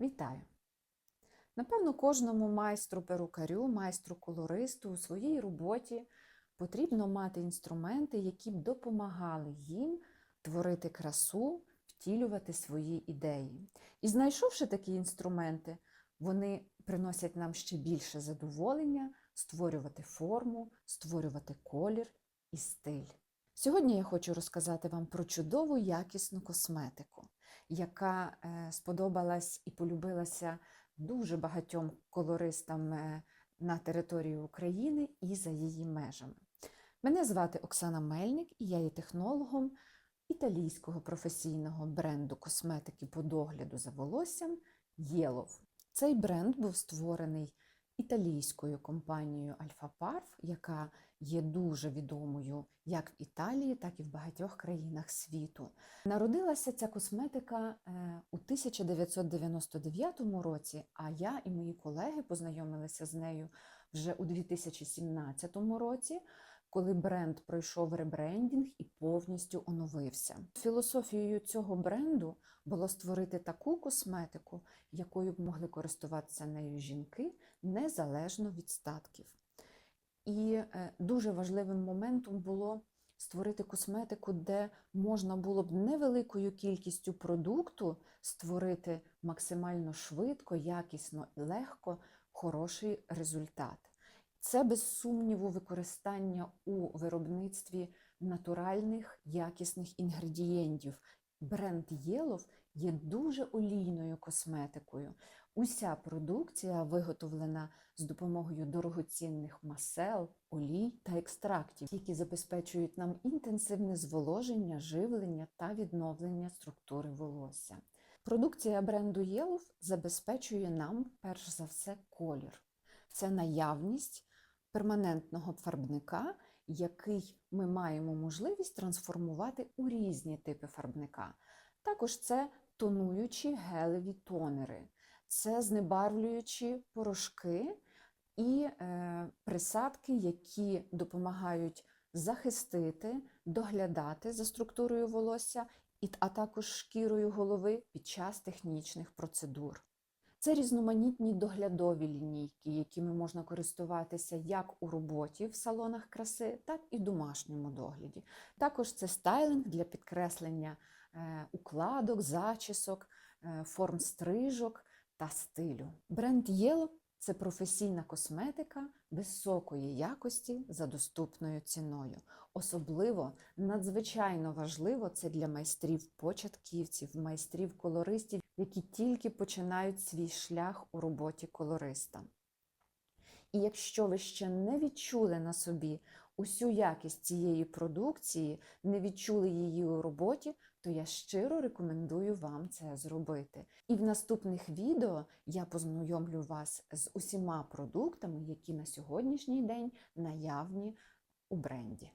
Вітаю! Напевно, кожному майстру перукарю, майстру колористу у своїй роботі потрібно мати інструменти, які б допомагали їм творити красу, втілювати свої ідеї. І знайшовши такі інструменти, вони приносять нам ще більше задоволення створювати форму, створювати колір і стиль. Сьогодні я хочу розказати вам про чудову якісну косметику, яка е, сподобалась і полюбилася дуже багатьом колористам е, на території України і за її межами. Мене звати Оксана Мельник, і я є технологом італійського професійного бренду косметики по догляду за волоссям Єлов. Цей бренд був створений італійською компанією Альфа Парф, яка є дуже відомою як в Італії, так і в багатьох країнах світу. Народилася ця косметика е, у 1999 році, а я і мої колеги познайомилися з нею вже у 2017 році, коли бренд пройшов ребрендінг і повністю оновився. Філософією цього бренду було створити таку косметику, якою б могли користуватися нею жінки незалежно від статків. І е, дуже важливим моментом було створити косметику, де можна було б невеликою кількістю продукту створити максимально швидко, якісно і легко хороший результат. Це, без сумніву, використання у виробництві натуральних якісних інгредієнтів. Бренд Єлов є дуже олійною косметикою. Уся продукція виготовлена з допомогою дорогоцінних масел, олій та екстрактів, які забезпечують нам інтенсивне зволоження, живлення та відновлення структури волосся. Продукція бренду Єлов забезпечує нам, перш за все, колір. Це наявність перманентного фарбника, який ми маємо можливість трансформувати у різні типи фарбника. Також це тонуючі гелеві тонери, це знебарвлюючі порошки і е, присадки, які допомагають захистити, доглядати за структурою волосся, а також шкірою голови під час технічних процедур. Це різноманітні доглядові лінійки, якими можна користуватися як у роботі в салонах краси, так і в домашньому догляді. Також це стайлинг для підкреслення е, укладок, зачісок, е, форм стрижок та стилю. Бренд Yellow – це професійна косметика високої якості за доступною ціною. Особливо надзвичайно важливо це для майстрів-початківців, майстрів-колористів, які тільки починають свій шлях у роботі колориста. І якщо ви ще не відчули на собі усю якість цієї продукції, не відчули її у роботі, то я щиро рекомендую вам це зробити. І в наступних відео я познайомлю вас з усіма продуктами, які на сьогоднішній день наявні у бренді.